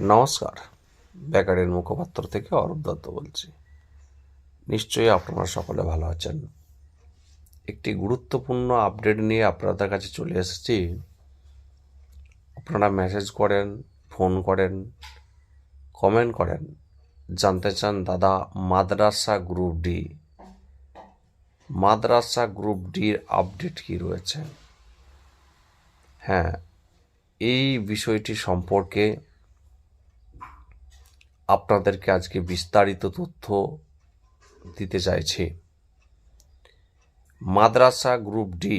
নমস্কার। ব্যাকারের মুখপাত্র থেকে অরূপ দত্ত বলছি। নিশ্চয়ই আপনারা সকলে ভালো আছেন। একটি গুরুত্বপূর্ণ আপডেট নিয়ে আপনাদের কাছে চলে এসেছি। আপনারা মেসেজ করেন, ফোন করেন, কমেন্ট করেন। জানতে চান দাদা মাদ্রাসা গ্রুপ ডি। মাদ্রাসা গ্রুপ ডির আপডেট কি রয়েছে? হ্যাঁ এই বিষয়টি সম্পর্কে আপনাদেরকে আজকে বিস্তারিত তথ্য দিতে চাইছি। মাদ্রাসা গ্রুপ ডি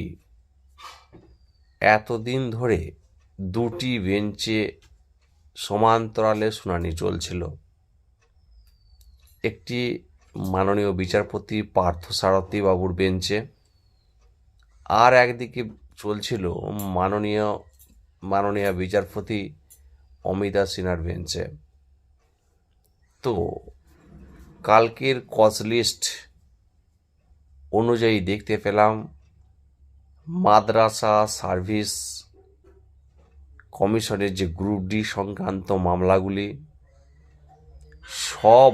এতদিন ধরে দুটি বেঞ্চে সমান্তরালে শুনানি চলছিল। একটি মাননীয় বিচারপতি পার্থসারথী বাবুর বেঞ্চে, আর একদিকে চলছিল মাননীয় মাননীয় বিচারপতি অমিতা সিনহার বেঞ্চে। তো কালকের কজ লিস্ট অনুযায়ী দেখতে পেলাম, মাদ্রাসা সার্ভিস কমিশনের যে গ্রুপ ডি সংক্রান্ত মামলাগুলি, সব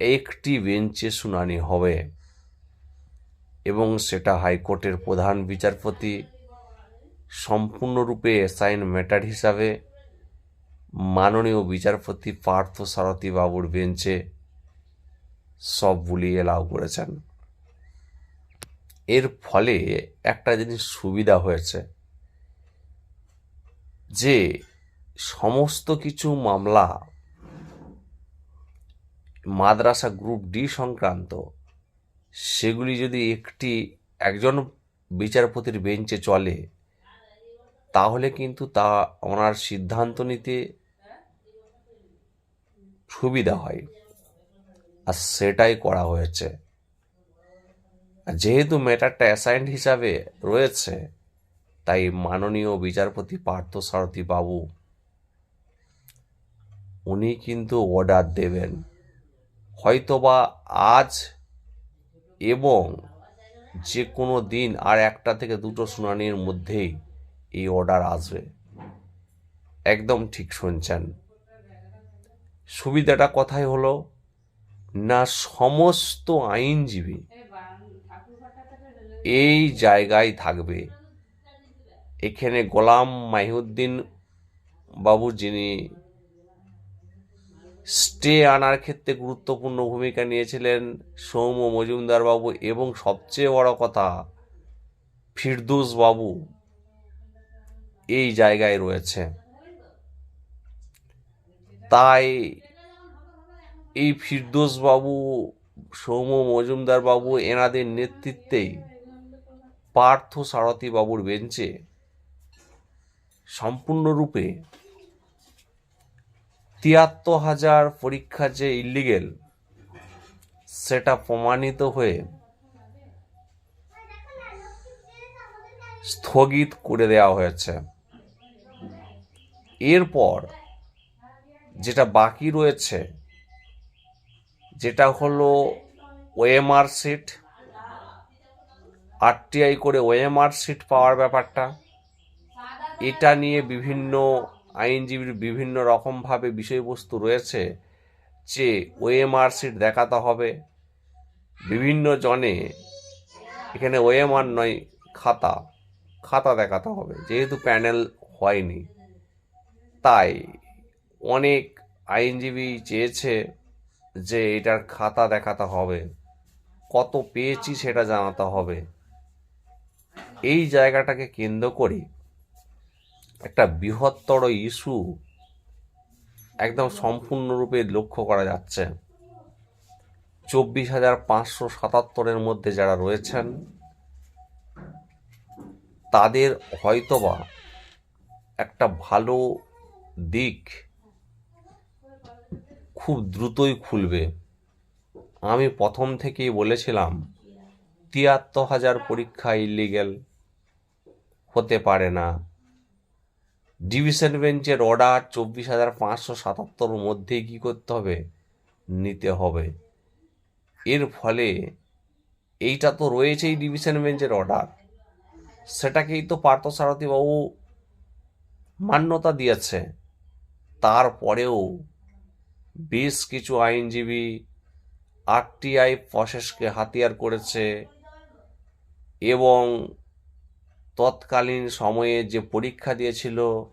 একটি বেঞ্চে শুনানি হবে এবং সেটা হাইকোর্টের প্রধান বিচারপতি সম্পূর্ণরূপে অ্যাসাইন ম্যাটার হিসাবে মাননীয় বিচারপতি পার্থ সারথী বাবুর বেঞ্চে সবগুলি এলাও করেছেন। এর ফলে একটা জিনিস সুবিধা হয়েছে, যে সমস্ত কিছু মামলা মাদ্রাসা গ্রুপ ডি সংক্রান্ত, সেগুলি যদি একটি একজন বিচারপতির বেঞ্চে চলে, তাহলে কিন্তু তা ওনার সিদ্ধান্ত নিতে সুবিধা হয়। আর সেটাই করা হয়েছে। যেহেতু ম্যাটারটা অ্যাসাইন্ড হিসাবে রয়েছে, তাই মাননীয় বিচারপতি পার্থ সারথী বাবু, উনি কিন্তু অর্ডার দেবেন। হয়তোবা আজ এবং যে কোনো দিন আর একটা থেকে দুটো শুনানির মধ্যেই এই অর্ডার আসবে। একদম ঠিক শুনছেন। সুবিধাটা কথাই হলো, না সমস্ত আইনজীবী এই জায়গায় থাকবে। এখানে গোলাম মাহিউদ্দিন বাবু যিনি স্টে আনার ক্ষেত্রে গুরুত্বপূর্ণ ভূমিকা নিয়েছিলেন, সৌম্য মজুমদার বাবু এবং সবচেয়ে বড় কথা ফিরদুস বাবু এই জায়গায় রয়েছে। তাই এই ফিরদোস বাবু, সৌম্য মজুমদার বাবু এনাদের নেতৃত্বেই পার্থ সারথী বাবুর বেঞ্চে সম্পূর্ণরূপে তিয়াত্তর হাজার পরীক্ষা যে ইলিগেল সেটা প্রমাণিত হয়ে স্থগিত করে দেওয়া হয়েছে। এরপর যেটা বাকি রয়েছে, যেটা হলো ওএমআর সিট আরটিআই করে ওএমআর সিট পাওয়ার ব্যাপারটা। এটা নিয়ে বিভিন্ন আইনজীবীর বিভিন্ন রকমভাবে বিষয়বস্তু রয়েছে যে ওএমআর সিট দেখাতে হবে। বিভিন্ন জনে এখানে ওএমআর নয়, খাতা খাতা দেখাতে হবে। যেহেতু প্যানেল হয়নি, তাই অনেক আইনজীবী চেয়েছে যে এটার খাতা দেখাতে হবে। কত পেয়েছি সেটা জানাতে হবে। এই জায়গাটাকে কেন্দ্র করে একটা বৃহত্তর ইস্যু একদম সম্পূর্ণরূপে লক্ষ্য করা যাচ্ছে। চব্বিশ হাজার পাঁচশো সাতাত্তরের মধ্যে যারা রয়েছেন, তাদের হয়তোবা একটা ভালো দিক খুব দ্রুতই খুলবে। আমি প্রথম থেকেই বলেছিলাম, তিয়াত্তর হাজার পরীক্ষা ইলিগেল হতে পারে না। ডিভিশন বেঞ্চের অর্ডার চব্বিশ হাজার পাঁচশো সাতাত্তর মধ্যেই কী করতে হবে? নিতে হবে। এর ফলে এইটা তো রয়েছেই ডিভিশন বেঞ্চের অর্ডার সেটাকেই তো পার্থসারথী বাবু মান্যতা দিয়েছে। তারপরেও বেশ কিছু আইনজীবী আরটিআই প্রসেসকে হাতিয়ার করেছে এবং তৎকালীন সময়ে যে পরীক্ষা দিয়েছিল,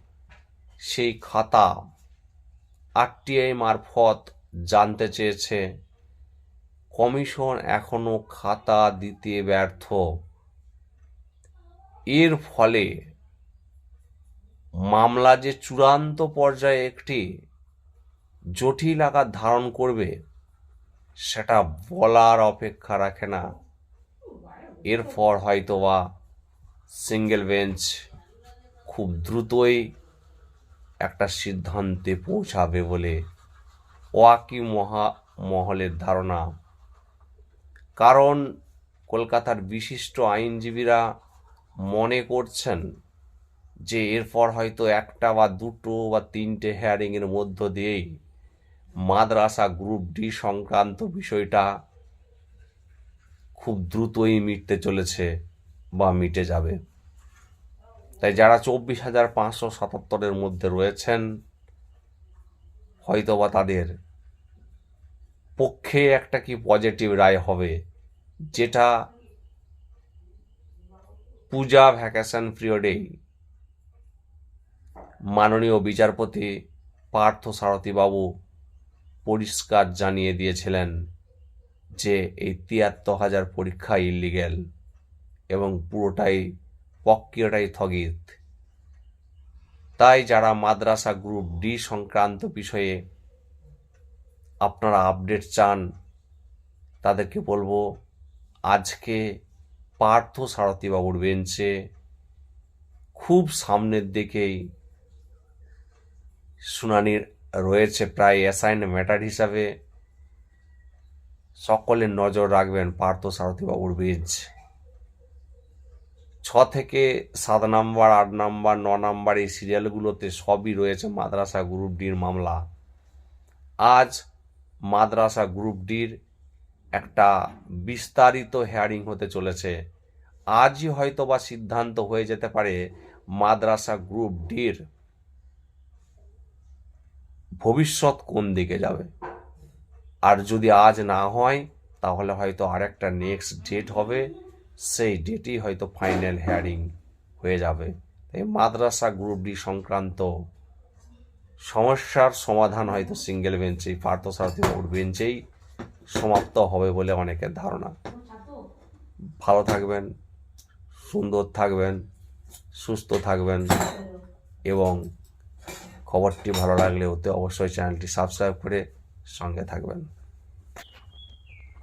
সেই খাতা আরটিআই মারফত জানতে চেয়েছে। কমিশন এখনও খাতা দিতে ব্যর্থ। এর ফলে মামলা যে চূড়ান্ত পর্যায়ে একটি জটিল আকার ধারণ করবে, সেটা বলার অপেক্ষা রাখে না। এরপর হয়তোবা সিঙ্গেল বেঞ্চ খুব দ্রুতই একটা সিদ্ধান্তে পৌঁছাবে বলে ওয়াকি মহা মহলের ধারণা। কারণ কলকাতার বিশিষ্ট আইনজীবীরা মনে করছেন যে এরপর হয়তো একটা বা দুটো বা তিনটে হেয়ারিংয়ের মধ্য দিয়েই মাদ্রাসা গ্রুপ ডি সংক্রান্ত বিষয়টা খুব দ্রুতই মিটতে চলেছে বা মিটে যাবে। তাই যারা চব্বিশ হাজার পাঁচশো সাতাত্তরের মধ্যে রয়েছেন, হয়তোবা তাদের পক্ষে একটা কি পজিটিভ রায় হবে, যেটা পূজা ভ্যাকেশন পিরিয়ডেই মাননীয় বিচারপতি পার্থ সারথীবাবু পরিষ্কার জানিয়ে দিয়েছিলেন যে এই তিয়াত্তর হাজার পরীক্ষা ইলিগেল এবং পুরোটাই প্রক্রিয়াটাই স্থগিত। তাই যারা মাদ্রাসা গ্রুপ ডি সংক্রান্ত বিষয়ে আপনারা আপডেট চান, তাদেরকে বলব আজকে পার্থ সারথীবাবুর বেঞ্চে খুব সামনের দিকেই শুনানির রয়েছে প্রায় অ্যাসাইন ম্যাটার হিসাবে। সকলের নজর রাখবেন পার্থ সারথীবাবুর বেঞ্চ ছ থেকে সাত নাম্বার, আট নাম্বার, ন নাম্বার এই সিরিয়ালগুলোতে সবই রয়েছে মাদ্রাসা গ্রুপ ডির মামলা। আজ মাদ্রাসা গ্রুপ ডির একটা বিস্তারিত হেয়ারিং হতে চলেছে। আজই হয়তো বা সিদ্ধান্ত হয়ে যেতে পারে মাদ্রাসা গ্রুপ ডির ভবিষ্যৎ কোন দিকে যাবে? আর যদি আজ না হয়, তাহলে হয়তো আরেকটা নেক্সট ডেট হবে। সেই ডেটই হয়তো ফাইনাল হেয়ারিং হয়ে যাবে। এই মাদ্রাসা গ্রুপ ডি সংক্রান্ত সমস্যার সমাধান হয়তো সিঙ্গেল বেঞ্চেই পার্থসারথী বাবুর বেঞ্চেই সমাপ্ত হবে বলে অনেকের ধারণা। ভালো থাকবেন, সুন্দর থাকবেন, সুস্থ থাকবেন এবং খবরটি ভালো লাগলে ওতে অবশ্যই চ্যানেলটি সাবস্ক্রাইব করে সঙ্গে থাকবেন।